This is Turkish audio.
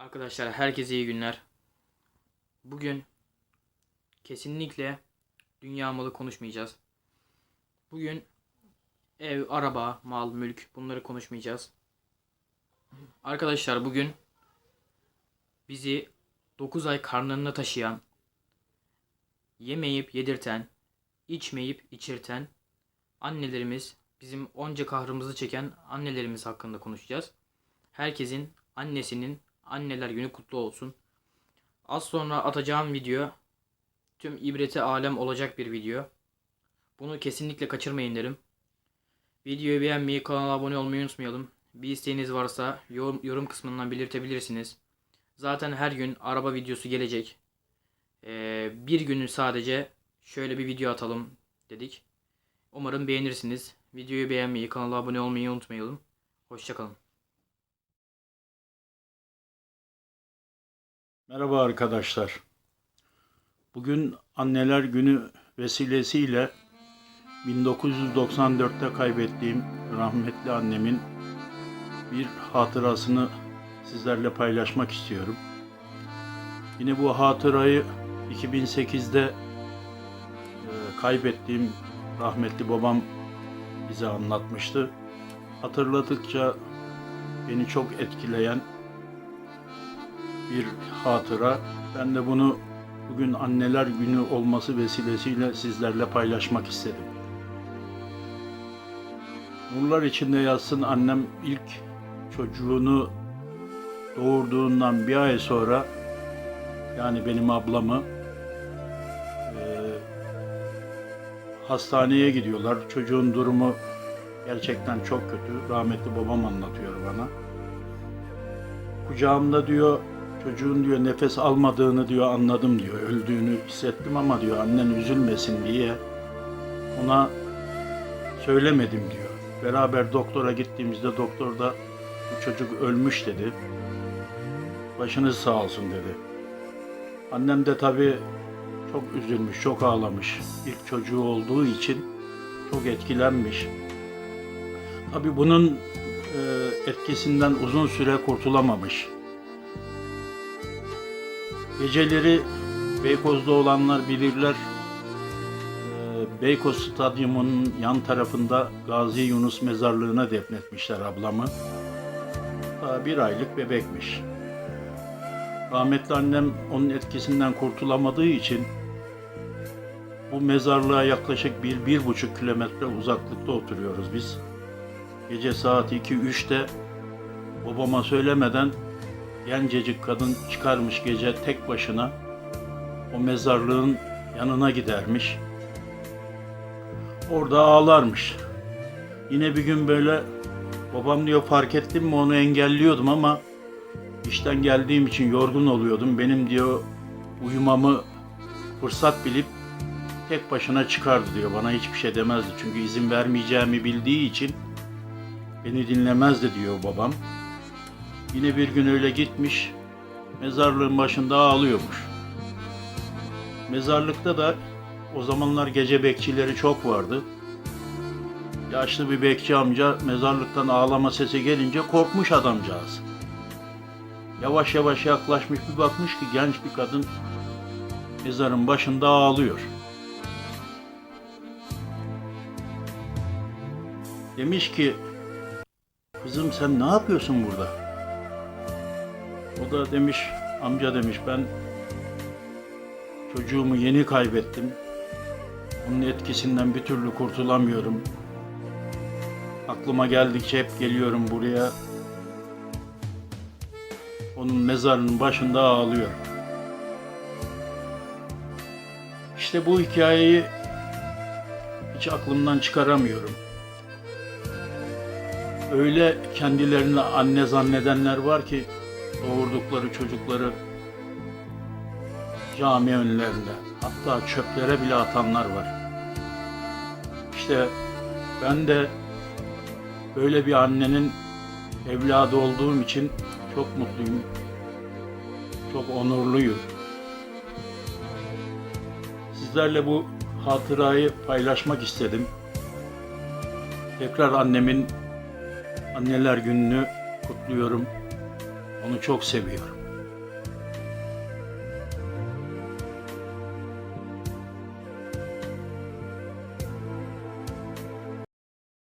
Arkadaşlar herkese iyi günler. Bugün kesinlikle dünya malı konuşmayacağız. Bugün ev, araba, mal, mülk bunları konuşmayacağız. Arkadaşlar bugün bizi 9 ay karnlarına taşıyan, yemeyip yedirten, içmeyip içirten annelerimiz, bizim onca kahrımızı çeken annelerimiz hakkında konuşacağız. Herkesin annesinin anneler günü kutlu olsun. Az sonra atacağım video tüm ibreti alem olacak bir video. Bunu kesinlikle kaçırmayın derim. Videoyu beğenmeyi, kanala abone olmayı unutmayalım. Bir isteğiniz varsa yorum, yorum kısmından belirtebilirsiniz. Zaten her gün araba videosu gelecek. Ee, bir günü sadece şöyle bir video atalım dedik. Umarım beğenirsiniz. Videoyu beğenmeyi, kanala abone olmayı unutmayalım. Hoşçakalın. Merhaba arkadaşlar. Bugün Anneler Günü vesilesiyle 1994'te kaybettiğim rahmetli annemin bir hatırasını sizlerle paylaşmak istiyorum. Yine bu hatırayı 2008'de e, kaybettiğim rahmetli babam bize anlatmıştı. Hatırladıkça beni çok etkileyen bir hatıra. Ben de bunu bugün Anneler Günü olması vesilesiyle sizlerle paylaşmak istedim. Nurlar içinde yatsın annem ilk çocuğunu doğurduğundan bir ay sonra yani benim ablamı eee, hastaneye gidiyorlar. Çocuğun durumu gerçekten çok kötü. Rahmetli babam anlatıyor bana. Kucağımda diyor çocuğun diyor nefes almadığını diyor anladım diyor. Öldüğünü hissettim ama diyor annen üzülmesin diye ona söylemedim diyor. Beraber doktora gittiğimizde doktor da bu çocuk ölmüş dedi. Başınız sağ olsun dedi. Annem de tabii çok üzülmüş, çok ağlamış. İlk çocuğu olduğu için çok etkilenmiş. Tabii bunun etkisinden uzun süre kurtulamamış. Geceleri Beykoz'da olanlar bilirler. Ee, Beykoz Stadyumu'nun yan tarafında Gazi Yunus mezarlığına defnetmişler ablamı. Daha bir aylık bebekmiş. Rahmetli annem onun etkisinden kurtulamadığı için bu mezarlığa yaklaşık bir, bir buçuk kilometre uzaklıkta oturuyoruz biz. Gece saat 2-3'te babama söylemeden gencecik kadın çıkarmış gece tek başına o mezarlığın yanına gidermiş. Orada ağlarmış. Yine bir gün böyle babam diyor fark ettim mi onu engelliyordum ama işten geldiğim için yorgun oluyordum. Benim diyor uyumamı fırsat bilip tek başına çıkardı diyor. Bana hiçbir şey demezdi. Çünkü izin vermeyeceğimi bildiği için beni dinlemezdi diyor babam. Yine bir gün öyle gitmiş, mezarlığın başında ağlıyormuş. Mezarlıkta da o zamanlar gece bekçileri çok vardı. Yaşlı bir bekçi amca mezarlıktan ağlama sesi gelince korkmuş adamcağız. Yavaş yavaş yaklaşmış bir bakmış ki genç bir kadın mezarın başında ağlıyor. Demiş ki, kızım sen ne yapıyorsun burada? O da demiş, amca demiş ben çocuğumu yeni kaybettim. Onun etkisinden bir türlü kurtulamıyorum. Aklıma geldikçe hep geliyorum buraya. Onun mezarının başında ağlıyorum. İşte bu hikayeyi hiç aklımdan çıkaramıyorum. Öyle kendilerini anne zannedenler var ki doğurdukları çocukları cami önlerinde hatta çöplere bile atanlar var. İşte ben de böyle bir annenin evladı olduğum için çok mutluyum. Çok onurluyum. Sizlerle bu hatırayı paylaşmak istedim. Tekrar annemin Anneler Günü'nü kutluyorum. Onu çok seviyorum.